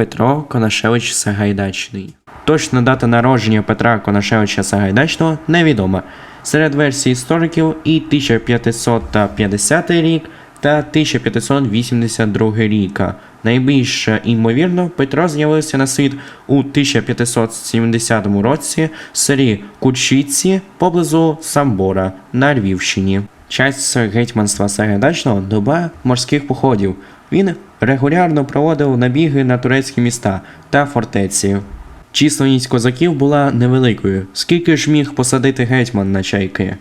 Петро Конашевич Сагайдачний. Точна дата народження Петра Конашевича Сагайдачного невідома. Серед версій істориків і 1550 рік та 1582 рік. Найбільш імовірно, Петро з'явився на світ у 1570 році в селі Кучиці поблизу Самбора на Львівщині. Час гетьманства Сагайдачного доба морських походів. Він регулярно проводив набіги на турецькі міста та фортеці. Численність козаків була невеликою. Скільки ж міг посадити гетьман на чайки?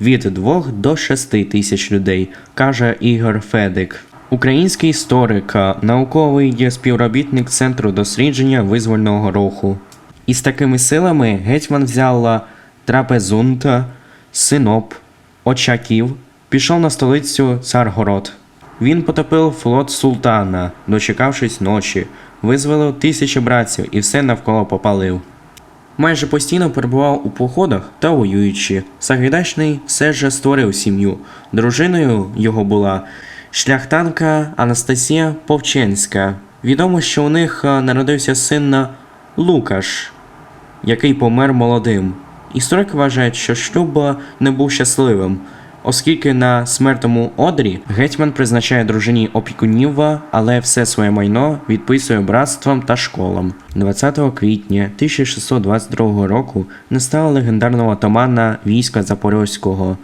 Від 2 до 6 тисяч людей, каже Ігор Федик. Український історик, науковий співробітник Центру дослідження визвольного руху. Із такими силами гетьман взяв Трапезунта, Синоп, Очаків, пішов на столицю Царгород. Він потопив флот султана, дочекавшись ночі, визволив тисячі братців і все навколо попалив. Майже постійно перебував у походах та воюючи. Сагайдачний все ж створив сім'ю. Дружиною його була шляхтанка Анастасія Повченська. Відомо, що у них е, народився син Лукаш, який помер молодим. Історики вважають, що шлюб не був щасливим, оскільки на смертному одрі гетьман призначає дружині опікунів, але все своє майно відписує братствам та школам. 20 квітня 1622 року настала легендарного отамана війська Запорозького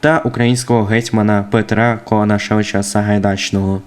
та українського гетьмана Петра Конашевича Сагайдачного.